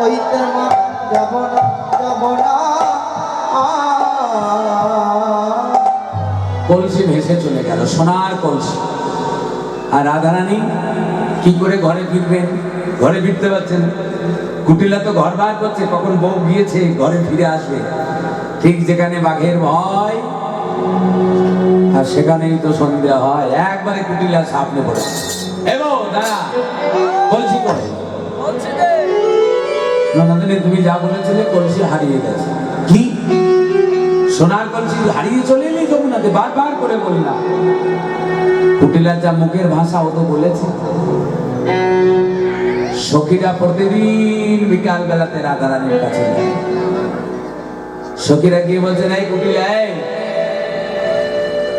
হইতে যাব না যাব না। কলসি ভেসে চলে গেল, সোনার কলসি। আর রাধারানী কি করে ঘরে ফিরবেন? ঘরে ফিরতে পারছেন কুটিলা তো ঘর বার করছে, কখন বউ গিয়েছে, ঘরে ফিরে আসবে। ঠিক যেখানে বাঘের ভয়, আর সেখানেই তো সন্ধ্যা হয়। একবারে কুটিলা সামনে পড়ে। এগো, দাঁড়া, কলসি করে নন্দনে তুমি যা বলেছিলে, কলসি হারিয়ে গেছে। কি? সোনার কলসি হারিয়ে চলে এলি যমুনাতে, বারবার করে বললাম কুটিলার যা মুখের ভাষা, ও তো বলেছে। সখীরা প্রতিদিন বিকাল বেলাতে রাধারানীর কাছে যায়। সখীরা গিয়ে বলছে নাই কুটিলায়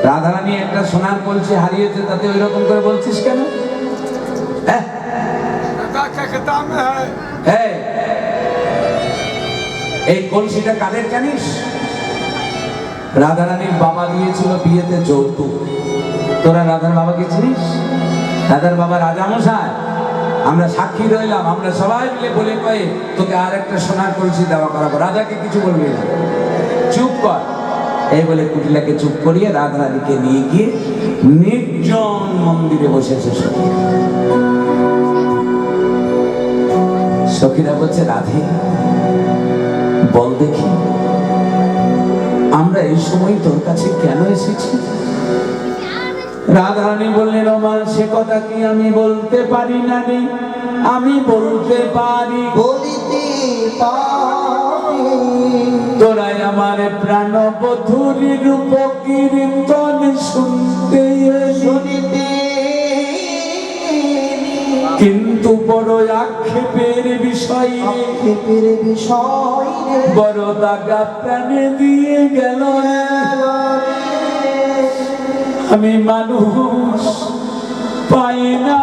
রাধারানী একটা সোনার কলসি হারিয়েছে, তাতে ওই রকম করে বলছিস কেন? হ্যাঁ। এই, কলসিটা কাদের জানিস? রাধারানীর বাবা দিয়েছিল বিয়েতে যৌতুক। তোরা রাধার বাবাকে চিনিস? রাধার বাবা রাজামশাই আমরা সাক্ষী রইলাম আমরা সবাই মিলে বলে কয়ে তোকে আর একটা সোনার কলসি দেওয়া করাবো। রাজাকে কিছু বলবি না। চুপ কর। এই বলে কুটিলাকে চুপ করিয়ে রাধারানীকে নিয়ে গিয়ে নির্জন মন্দিরে বসেছে সখী। সখীরা বলছে রাধে বল দেখি। আমরা এই সময় তোর কাছে কেন এসেছি? রাধারানী বললেন ওমা সে কথা কি আমি বলতে পারি না রে? আমি বলতে পারি। বলিতে তোরাই আমার প্রাণ বধুর রূপ কীর্তন শুনতে শুনিতে কিন্তু বড় আক্ষেপের বিষয় আক্ষেপের বিষয় বড় দাগা প্রাণে দিয়ে গেল। আমি মানুষ পাই না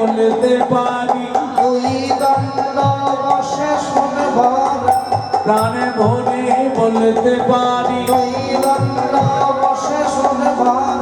বলতে পারি। দুই দণ্ড শুনবার প্রাণে ভোরে বলতে পারি। দুই দণ্ড বসে শুনবার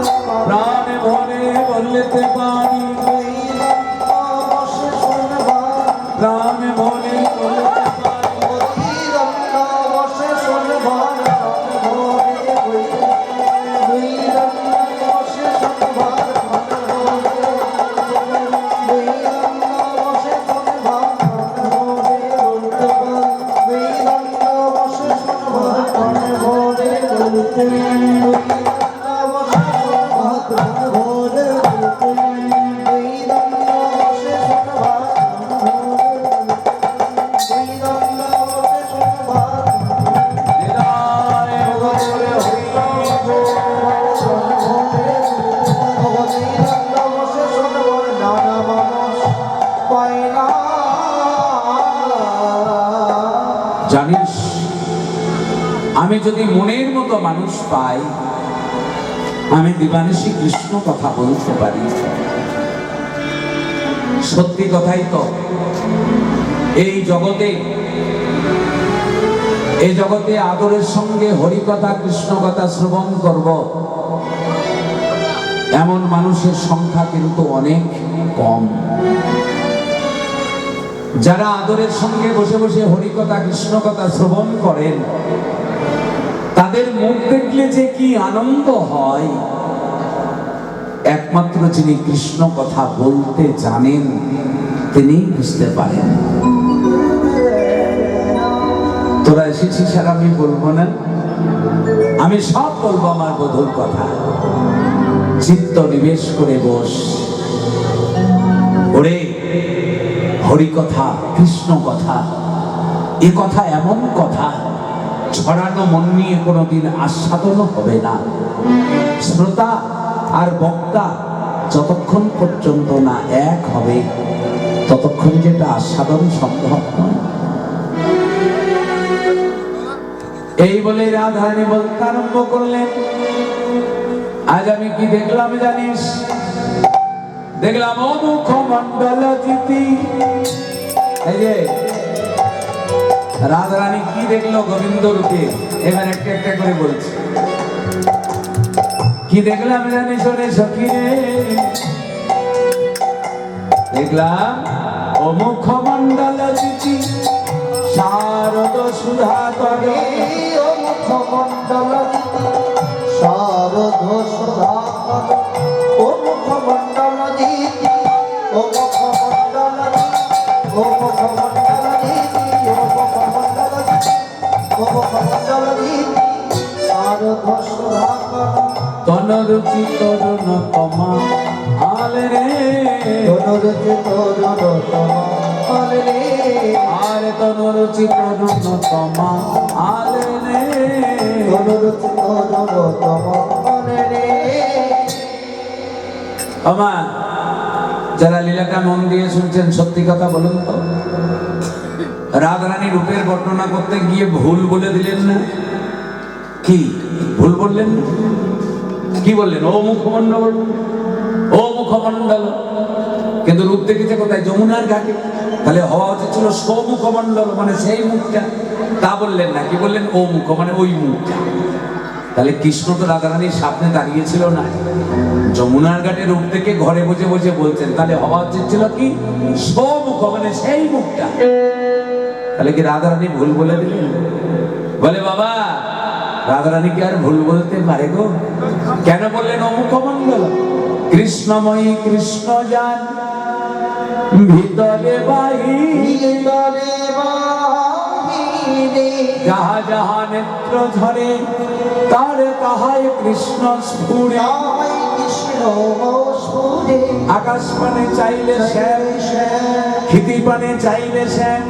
আমি যদি মনের মতো মানুষ পাই, আমি দিবানিশী কৃষ্ণ কথা বলতে পারি। সত্যি কথাই তো, এই জগতে এই জগতে আদরের সঙ্গে হরি কথা কৃষ্ণ কথা শ্রবণ করব। এমন মানুষের সংখ্যা কিন্তু অনেক কম। যারা আদরের সঙ্গে বসে বসে হরি কথা কৃষ্ণ কথা শ্রবণ করেন তাদের মুখ দেখলে যে কি আনন্দ হয়? একমাত্র যিনি কৃষ্ণ কথা বলতে জানেন তিনি বুঝতে পারেন। তোরা এসেছিস আর আমি বলব না? আমি সব বলব আমার বধুর কথা। চিত্ত নিবেশ করে বস। ওরে হরি কথা কৃষ্ণ কথা, এ কথা এমন কথা ছড়ানো মন নিয়ে কোনোদিন আস্বাদনও হবে না। শ্রোতা আর বক্তা যতক্ষণ পর্যন্ত না এক হবে, ততক্ষণ যেটা আস্বাদন সম্ভব নয়। এই বলে রাধারানী বলতে আরম্ভ করলেন। আজ আমি কি দেখলাম জানিস? দেখলাম ও মুখমন্ডল জিতি এই যে রাধারানী কি দেখল গোবিন্দ রূপে? এবার একটা একটা করে বলছে। কি দেখলাম জানিস ওরে সখী রে? দেখলাম ও মুখমন্ডল জিতি শারদ সুধা করে। এই ও মুখমণ্ডল শারদ সুধাকর ও মুখমণ্ডল দিতি ও মুখমণ্ডল ও মুখমণ্ডল দিতি তনরুচি তরুণ তমা আলে রে। তনুরুচি তরুণ তমাল রে। আর তনরুচি তরুণ তমা আলে রে। তনুরুচি তরুণ তমাল রে। আমার যারা লীলাটা মন দিয়ে শুনছেন সত্যি কথা বলুন তো। রাধারানী রূপের বর্ণনা করতে গিয়ে ভুল বলে দিলেন না? কি? ভুল বললেন? কি বললেন? ও মুখমণ্ডল? ও মুখমণ্ডল। কিন্তু রূপ দেখেছে কোথায়? যমুনার ঘাটে। তাহলে হওয়া উচিত ছিল সৌমুখমণ্ডল মানে সেই মুখটা। তা বললেন না। কি বললেন? ও মুখ মানে ওই মুখটা। তাহলে কৃষ্ণ তো রাধারানীর সামনে দাঁড়িয়েছিল না। যমুনার ঘাটে রূপ থেকে ঘরে বসে বসে বলছেন, তাহলে হওয়া উচিত ছিল কি? সৌমুখ মানে সেই মুখটা। তাহলে কি রাধারানী ভুল বলে দিলেন? বলে, বাবা রাধারানী কি আর ভুল বলতে পারে গো। কেন বললেন অমুখমণ্ডল কৃষ্ণময়ী কৃষ্ণ যান ভিতরে বাহিরে। যাহা যাহা নেত্র ধরে তার তাহাই কৃষ্ণ স্ফুরে। আকাশ পানে চাইলে শ্যাম শ্যাম ক্ষিতি পানে শ্যাম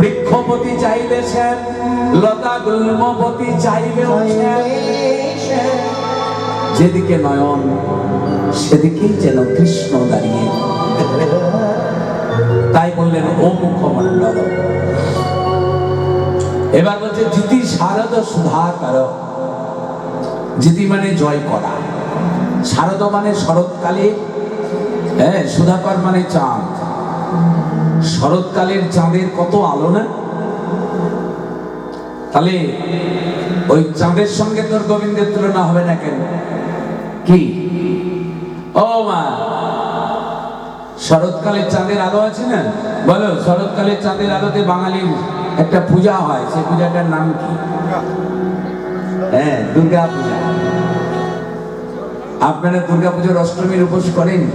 বৃক্ষপতি শ্যাম লতা গুল্মপতি শ্যাম। যেদিকে নয়ন সেদিকেই যেন কৃষ্ণ দাঁড়িয়ে। তাই বললেন ও মুখমণ্ডল। এবার বলছে জিতি শারদ সুধাকর। জিতি মানে জয় করা। শারদ মানে শরৎকালে হ্যাঁ সুধাকর মানে চাঁদ। শরৎকালের চাঁদের কত আলো, না? তাহলে ওই চাঁদের সঙ্গে তোর গোবিন্দের তুলনা হবে না কেন? কি? ও মা! শরৎকালের চাঁদের আলো আছে না? বলো, শরৎকালের চাঁদের আলোতে বাঙালির একটা পূজা হয়, সেই পূজাটার নাম কি? হ্যাঁ দুর্গা পূজা আপনারা দুর্গা পুজোর অষ্টমীর উপোস করেন?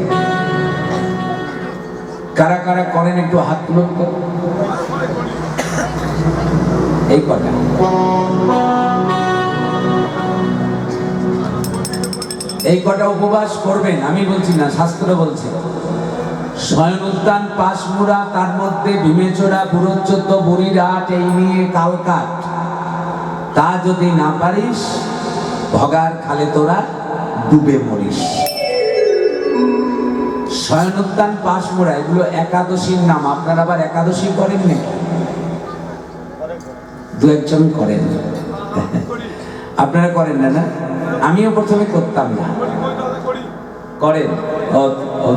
কারা কারা করেন একটু হাত তুলুন তো। এই কটা। এই কটা উপবাস করবেন, আমি বলছি না, শাস্ত্র বলছে। শয়ন উদ্যান পাশমুড়া, তার মধ্যে ভীমেচোরা বুড়োচোদ্দ বুড়িরহাট এই নিয়ে কালকাট তা যদি না পারিস, ভগার খালে তোরা ডুবে মরিস। শয়ন উদ্যান পাশমুড়া, এগুলো একাদশীর নাম। আপনারা আবার একাদশী করেন নাকি দু একজন করেন। আপনারা করেন না না? আমিও প্রথমে করতাম না। করেন?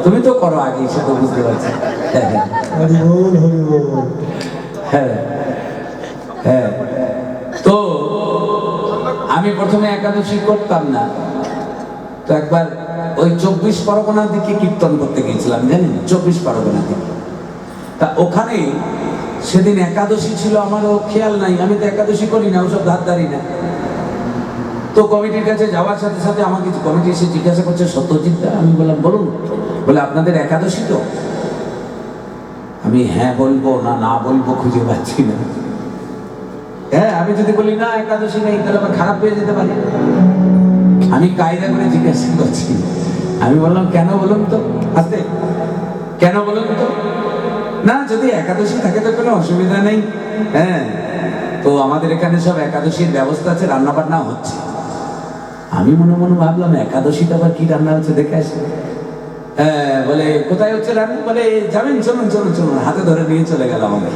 তুমি তো করো আগে, সে তো বুঝতে পারছি। হ্যাঁ হ্যাঁ। তো, আমি প্রথমে একাদশী করতাম না। তো একবার ওই চব্বিশ পরগনার দিকে কীর্তন করতে গিয়েছিলাম, জানেন? চব্বিশ পরগনা দিকে। তা ওখানে সেদিন একাদশী ছিল, আমারও খেয়াল নাই। আমি তো একাদশী করি না, ওসব ধার ধারি না। তো কমিটির কাছে যাওয়ার সাথে সাথে আমাকে কমিটি এসে জিজ্ঞাসা করছে, সত্যজিৎ দা? আমি বললাম, বলুন। বলে, আপনাদের একাদশী তো? আমি হ্যাঁ বলব। না না বলব, খুঁজে পাচ্ছি না। হ্যাঁ আমি যদি বলি, না, একাদশী নেই, তাহলে আমার খারাপ হয়ে যেতে পারে। আমি কায়দা করে জিজ্ঞাসা করছি। আমি বললাম, কেন বলুন তো? হাতে, কেন বলুন তো? না, যদি একাদশী থাকে তো কোনো অসুবিধা নেই। হ্যাঁ তো আমাদের এখানে সব একাদশীর ব্যবস্থা আছে রান্না বান্না হচ্ছে। আমি মনে মনে ভাবলাম একাদশীটা আবার কি রান্না হচ্ছে দেখে আসি। হ্যাঁ বলে, কোথায় হচ্ছে রান্না? বলে, যাবেন, চলুন চলুন চলুন। হাতে ধরে নিয়ে চলে গেল আমাদের।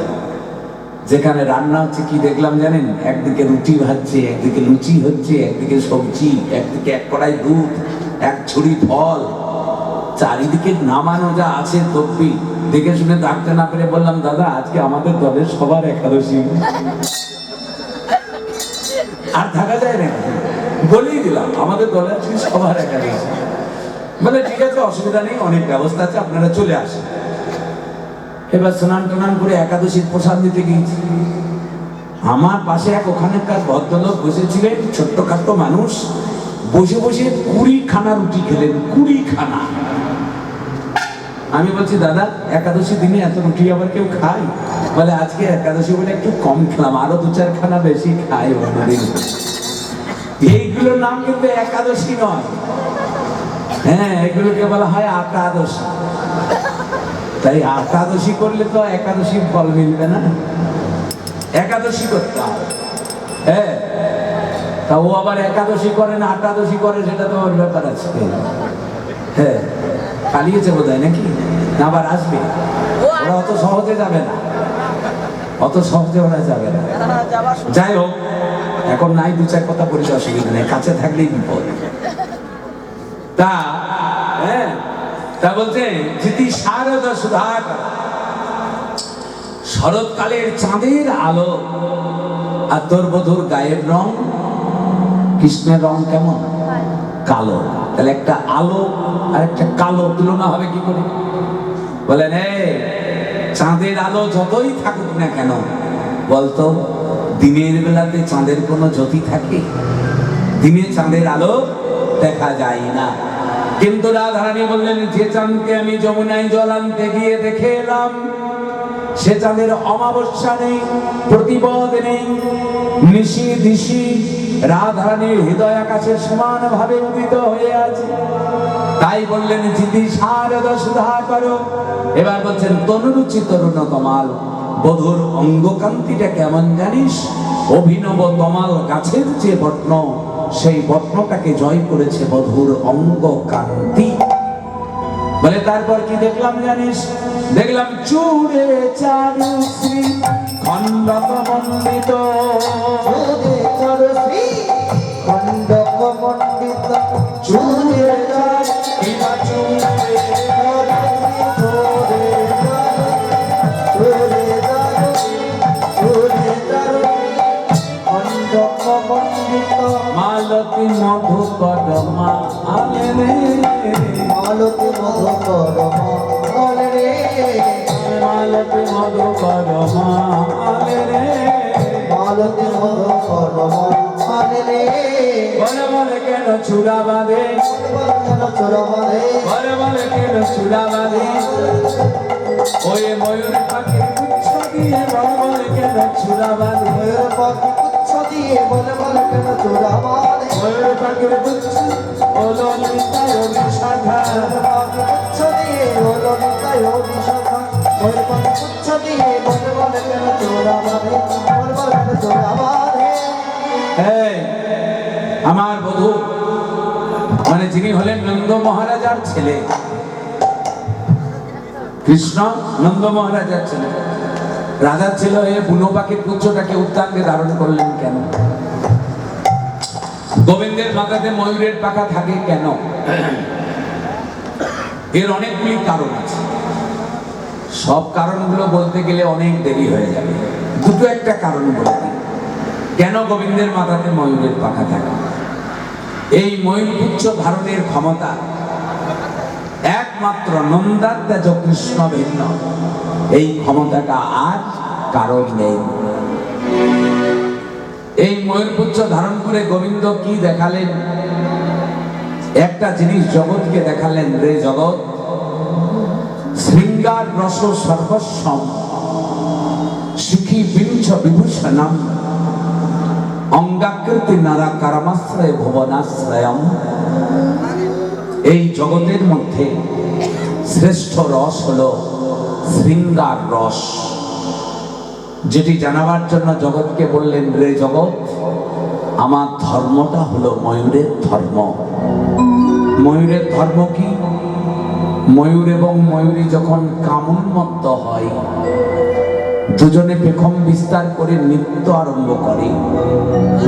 যেখানে রান্না হচ্ছে কি দেখলাম জানেন? একদিকে রুটি ভাজছে, একদিকে লুচি হচ্ছে, একদিকে সবজি, একদিকে এক কড়াই দুধ এক ছুরি ফল। চারিদিকে নামানো যা আছে তব্বি দেখে শুনে ডাকতে না পেরে বললাম, দাদা, আজকে আমাদের দলের সবার একাদশী। আর থাকা যায় না। বলেই দিলাম, আমাদের দলের সবার একাদশী। বলে, ঠিক আছে, অসুবিধা নেই, অনেক ব্যবস্থা আছে, আপনারা চলে আসেন। এবার স্নান টান করে একাদশীর প্রসাদ দিতে গিয়েছি। আমার পাশে এক ওখানকার ভদ্রলোক বসেছিলেন, ছোট্ট খাট্ট মানুষ। বসে বসে কুড়ি খানা রুটি খেলেন কুড়ি খানা আমি বলছি, দাদা, একাদশী দিনে এত রুটি আবার কেউ খায়? বলে, আজকে একাদশী বলে একটু কম খেলাম, আরও দু চার খানা বেশি খাই অন্যদিন এইগুলোর নাম কিন্তু একাদশী নয়। হ্যাঁ এগুলোকে বলা হয় আকাদশী তাই একাদশী করলে তো একাদশী ফল মিলবে না। একাদশী করতে হবে। হ্যাঁ। তা ও আবার একাদশী করে না আটাদশী করে সেটা তো ওর ব্যাপার আছে হ্যাঁ পালিয়েছে বোধ হয় নাকি? না আবার আসবে? ওরা অত সহজে যাবে না। অত সহজে ওরা যাবে না। যাই হোক এখন নাই দু চার কথা বলতে অসুবিধা নেই। কাছে থাকলেই বিপদ। তা হ্যাঁ তা বলছে জিতি শারদ সুধাকর শরৎকালের চাঁদের আলো আর তোর বধুর গায়ের রং কৃষ্ণের রং কেমন? কালো। তাহলে একটা আলো আর একটা কালো তুলনা হবে কি করে? বলেন চাঁদের আলো যতই থাকুক না কেন, বলতো, দিনের বেলাতে চাঁদের কোনো জ্যোতি থাকে? দিনে চাঁদের আলো দেখা যায় না। কিন্তু রাধারানী বললেন, যে চাঁদকে আমি যমুনায় জল আনতে গিয়ে দেখে এলাম, সে চাঁদের অমাবস্যা নেই, প্রতিপদ নেই নিশি দিশি রাধারানীর হৃদয় আকাশে সমান ভাবে উদিত হয়ে আছে। তাই বললেন জিতি শারদ সুধা করো। এবার বলছেন, তনুরুচি তরুণ কমাল বধুর অঙ্গকান্তিটা কেমন জানিস? অভিনব তমাল গাছের যে বটন সেই বটনটাকে জয় করেছে বধুর অঙ্গকান্তি। বলে, তারপর কি দেখলাম জানিস? দেখলাম চুড়ে চারু শ্রী খণ্ডক মন্ডিত চুরে চরশ্রী খণ্ডক মণ্ডিত চুরে মালতী মধু কদমা আলে রে। মালতী মধুকর মঙ্গল রে। মালতী মধু কদমা আলে রে। মালতী মধুকর মঙ্গল রে বলে বলে কেন চূড়া বাঁধে? বলে বলে কেন চূড়া বাঁধে? ওই ময়ূর পাখির গুচ্ছ দিয়ে বলে বলে কেন চূড়া বাঁধে? ময়ূর পাখি পুচ্ছ দিয়ে বলে বলে কেন চোরা মারে ময়ূর পাখির গুচ্ছ ওলো নিতায় শাখা পাখি পুচ্ছ দিয়ে হলো নিতাই হলি শাখা ময়ূর পাখি পুচ্ছ দিয়ে বলে বলে কেন চোরা মারে বলে বলে কেন চোরা মারে এই, আমার বধূ মানে যিনি হলেন নন্দ মহারাজার ছেলে। কৃষ্ণ নন্দ মহারাজার ছেলে। রাজার ছেলে হয়ে বুনো পাখির পুত্রটাকে উত্তাঙ্গে ধারণ করলেন কেন? গোবিন্দের মাথাতে ময়ূরের পাখা থাকে কেন? এর অনেকগুলি কারণ আছে। সব কারণগুলো বলতে গেলে অনেক দেরি হয়ে যাবে। দুটো একটা কারণ বলে কেন গোবিন্দের মাথাতে ময়ূরের পাখা থাকে? এই ময়ূরপুচ্ছ ধারণের ক্ষমতা একমাত্র নন্দাত্যাজ কৃষ্ণ ভিন্ন। এই ক্ষমতাটা আর কারণ নেই। এই ময়ূরপুচ্ছ ধারণ করে গোবিন্দ কি দেখালেন? একটা জিনিস জগৎকে দেখালেন রে জগৎ, শৃঙ্গার রস সর্বস্বম, শিখি বিঞ্ছ বিভূষণম। অঙ্গাকৃতি নারা কারমাশ্রয় ভুবনাশ্রয়ম। এই জগতের মধ্যে শ্রেষ্ঠ রস হল শৃঙ্গার রস। যেটি জানাবার জন্য জগৎকে বললেন, রে জগৎ, আমার ধর্মটা হলো ময়ূরের ধর্ম। ময়ূরের ধর্ম কি? ময়ূর এবং ময়ূরী যখন কামুন্মত্ত হয় দুজনে পেখম বিস্তার করে নৃত্য আরম্ভ করে।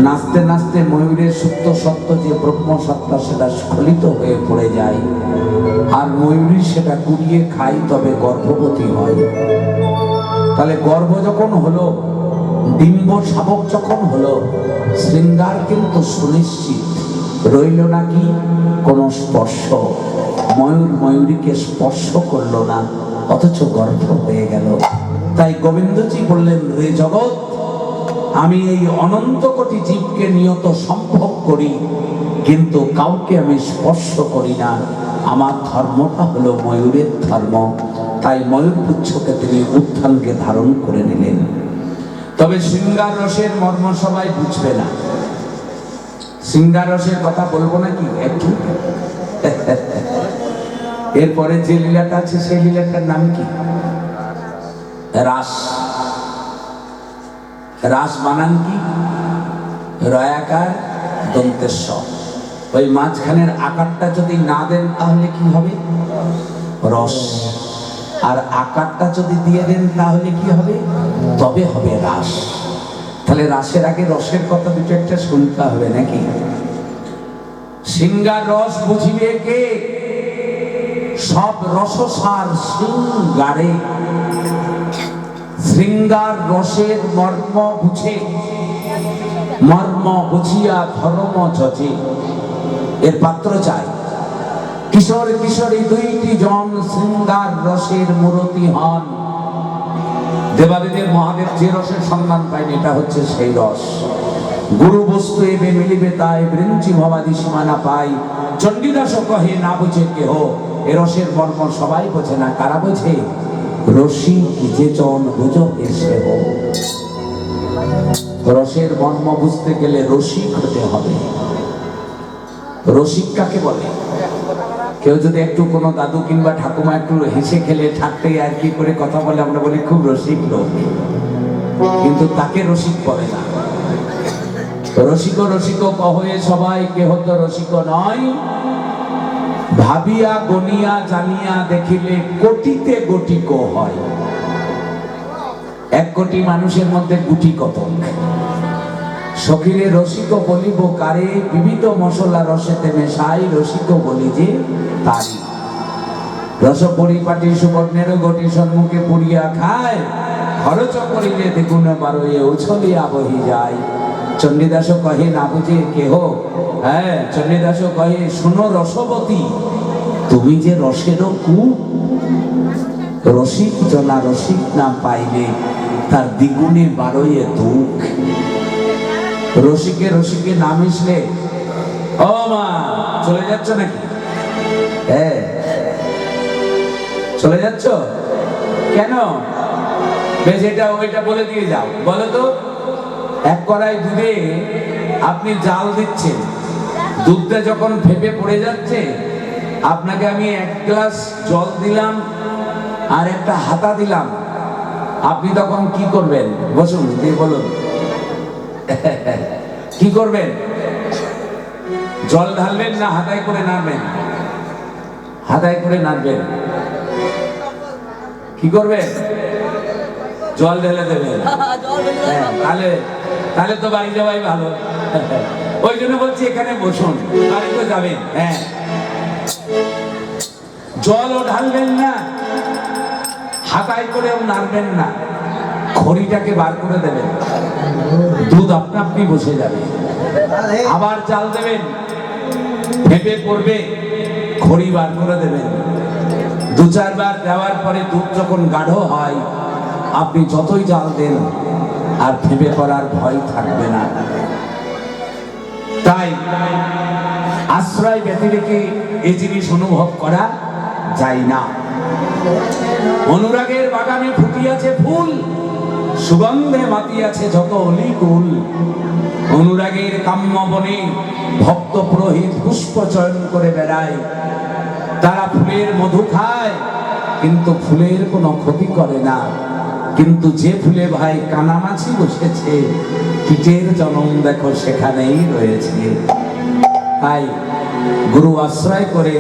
নাচতে নাচতে ময়ূরের সুপ্ত সত্য যে ব্রহ্মসত্তা সেটা স্খলিত হয়ে পড়ে যায়। আর ময়ূরী সেটা কুড়িয়ে খায় তবে গর্ভবতী হয়। তাহলে গর্ভ যখন হলো, ডিম্ব শাবক যখন হলো, শৃঙ্গার কিন্তু সুনিশ্চিত। রইল নাকি? কোনো স্পর্শ। ময়ূর ময়ূরীকে স্পর্শ করল না, অথচ গর্ভ হয়ে গেল। তাই গোবিন্দজি বললেন রে জগৎ, আমি এই অনন্ত কোটি জীবকে নিয়ত সম্ভব করি, কিন্তু কাউকে আমি স্পর্শ করি না। আমার ধর্মটা হলো ময়ূরের ধর্ম। তাই ময়ূর পুচ্ছকে তিনি উত্থানকে ধারণ করে নিলেন। তবে শৃঙ্গার রসের মর্ম সবাই বুঝবে না। শৃঙ্গার রসের কথা বলব নাকি একটু? এরপরে যে লীলাটা আছে, সেই লীলাটার নাম কি? রাস। রাস বানান কি? রয়াকার দন্তেশ্ব ওই মাঝখানের আকারটা যদি না দেন তাহলে কি হবে? রস। আর আকারটা যদি দিয়ে দেন তাহলে কি হবে? তবে হবে রাস। তাহলে রাসের আগে রসের কথা দুটো একটা শুনতে হবে নাকি? সিঙ্গার রস বুঝিবে কে? সব রসসার শৃঙ্গারে শৃঙ্গার রসের মর্ম বুঝে। মর্ম বুঝিয়া ধর্ম যজে। এর পাত্র চাই। কিশোর কিশোরী দুইটি জন শৃঙ্গার রসের মূরতি হন। দেবাদেবের মহাদেব যে রসের সন্ধান পাইনি, এটা হচ্ছে সেই রস। গুরু বস্তু এবে মিলিবে তাই, বৃঞ্চি ভবাদি সীমানা পাই। চণ্ডীদাস কহে, না বুঝে কেহ, এ রসের মর্ম সবাই বোঝে না, কারা বোঝে? রসিক যে জন বুঝো এসে হো রসের মর্ম বুঝতে গেলে রসিক হতে হবে। রসিক কাকে বলে? কেউ যদি একটু কোনো দাদু কিংবা ঠাকুমা একটু হেসে খেলে ঠাকতে আর কি করে কথা বলে, আমরা বলি খুব রসিক লোক। কিন্তু তাকে রসিক বলে না। রসিক রসিক কহয়ে সবাই, কেহ তো রসিক নয়। ভাবিয়া গনিয়া জানিয়া দেখিলে কোটিতে গটিক হয়। এক কোটি মানুষের মধ্যে গুটি কত সখিরে রসিক বলিব, কারে? বিবিধ মশলা রসেতে মেশাই রসিক বলি যে তারি। রস পরিপাটি সুবর্ণের গটি সম্মুখে পুড়িয়া খায়। খরচ করিলে দ্বিগুণ বারোয়ে উছলিয়া বহি যায়। চণ্ডীদাস কহে, না বুঝে কেহ? হ্যাঁ চণ্ডীদাস কহে, শুনো রসবতী, তুমি যে রসেরও কু রসিক জনা রসিক না পাইলে তার দ্বিগুণে বারোয়ে দুঃখ। রসিকে রসিকে না মিশলে, ও মা, চলে যাচ্ছ নাকি? হ্যাঁ চলে যাচ্ছ? কেন? বেশ, এটা, ওইটা বলে দিয়ে যাও। বলো তো। এক কড়াই দুধে আপনি জাল দিচ্ছেন। দুধটা যখন ফেপে পড়ে যাচ্ছে আপনাকে আমি এক গ্লাস জল দিলাম আর একটা হাতা দিলাম। আপনি তখন কি করবেন? বসুন দিয়ে বলুন। কি করবেন? জল ঢালবেন না হাতায় করে নাড়বেন? হাতায় করে নাড়বেন। কি করবেন? জল ঢেলে দেবেন। হ্যাঁ, তাহলে তাহলে তো বাড়ি যাওয়াই ভালো। ওই জন্য বলছি এখানে বসুন, বাড়ি তো যাবেন হ্যাঁ। জলও ঢালবেন না, হাতায় করেও নাড়বেন না, খড়িটাকে বার করে দেবেন। দুধ আপনা আপনি বসে যাবে। আবার চাল দেবেন ভেপে পড়বে, খড়ি বার করে দেবেন। দু চারবার দেওয়ার পরে দুধ যখন গাঢ় হয়, আপনি যতই জাল দেন আর ভেপে করার ভয় থাকবে না। তাই আশ্রয় ব্যতিরেকে এই জিনিস অনুভব করা যায় না? অনুরাগের বাগানে ফুটিয়াছে ফুল, সুগন্ধে মাতিয়াছে যত অলিকুল। অনুরাগের কাম্য বনে ভক্ত পুরোহিত পুষ্প চয়ন করে বেড়ায়। তারা ফুলের মধু খায়, কিন্তু ফুলের কোনো ক্ষতি করে না। কিন্তু যে ফুলে ভাই কানামাছি বসেছে, কীটের জনম দেখো সেখানেই রয়েছে। তাই গুরু আশ্রয় করে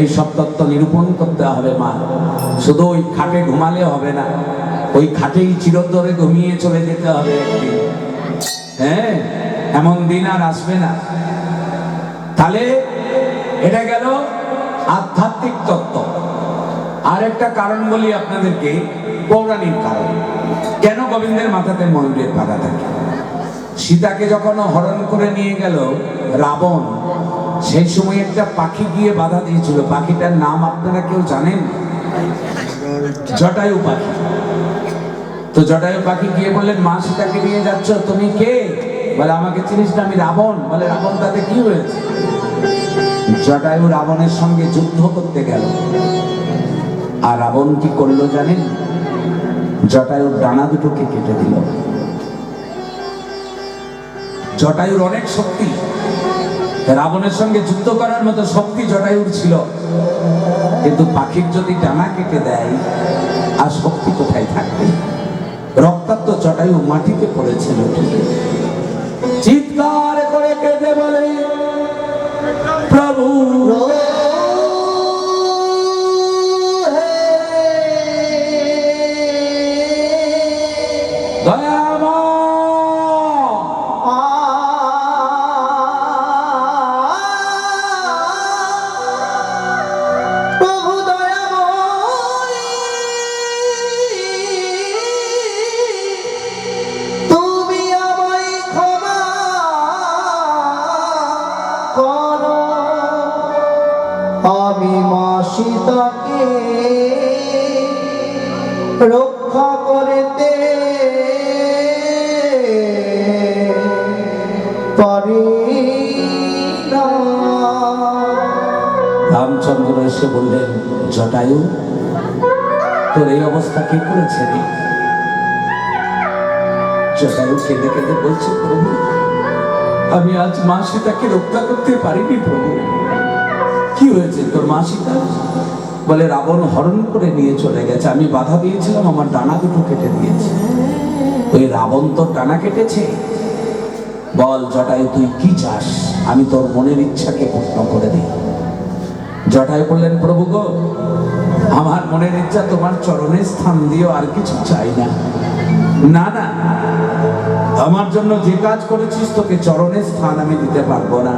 এই সব তত্ত্ব নিরূপণ করতে হবে মা। শুধু ওই খাটে ঘুমালে হবে না, ওই খাটেই চিরতরে ঘুমিয়ে চলে যেতে হবে একদিন। হ্যাঁ এমন দিন আর আসবে না। তাহলে এটা গেল আধ্যাত্মিক তত্ত্ব। আর একটা কারণ বলি আপনাদেরকে পৌরাণিক কারণ। কেন গোবিন্দের মাথাতে ময়ূরের পাতা থাকে? সীতাকে যখন হরণ করে নিয়ে গেল রাবণ, সেই সময় একটা পাখি গিয়ে বাধা দিয়েছিল। পাখিটার নাম আপনারা কেউ জানেন? জটায়ু পাখি। তো জটায়ু পাখি গিয়ে বললেন, মা সীতাকে নিয়ে যাচ্ছ? তুমি কে? বলে, আমাকে চিনিস না, আমি রাবণ। বলে, রাবণ, তাতে কি হয়েছে? জটায়ু রাবণের সঙ্গে যুদ্ধ করতে গেল। আর রাবণ কি করল জানেন? জটায়ুর ডানা দুটোকে কেটে দিল। জটায়ুর অনেক শক্তি, রাবণের সঙ্গে যুদ্ধ করার মতো শক্তি জটায়ুর ছিল। কিন্তু পাখির যদি ডানা কেটে দেয়, আর শক্তি কোথায় থাকবে? রক্তাক্ত জটায়ু মাটিতে পড়েছিল চিৎকার করে কেঁদে বলে প্রভু রামচন্দ্র এসে বললেন জটায়ু, তোর এই অবস্থা কে করেছে জটায়ু কেঁদে কেঁদে বলছে, প্রভু, আমি আজ মা সীতাকে রক্ষা করতে পারিনি, প্রভু। কি হয়েছে তোর মা সীতা বলে, রাবণ হরণ করে নিয়ে চলে গেছে। আমি বাধা দিয়েছিলাম, আমার ডানা দুটো কেটে দিয়েছে। ওই রাবণ তোর ডানা কেটেছে? বল, জটায়ু, তুই কি চাস? আমি তোর মনের ইচ্ছাকে পূর্ণ করে দিই। জটায় বললেন, প্রভু গো, আমার মনের ইচ্ছা তোমার চরণে স্থান দিও, আর কিছু চাই না। না না, আমার জন্য যে কাজ করেছিস, তোকে চরণে স্থান আমি দিতে পারব না।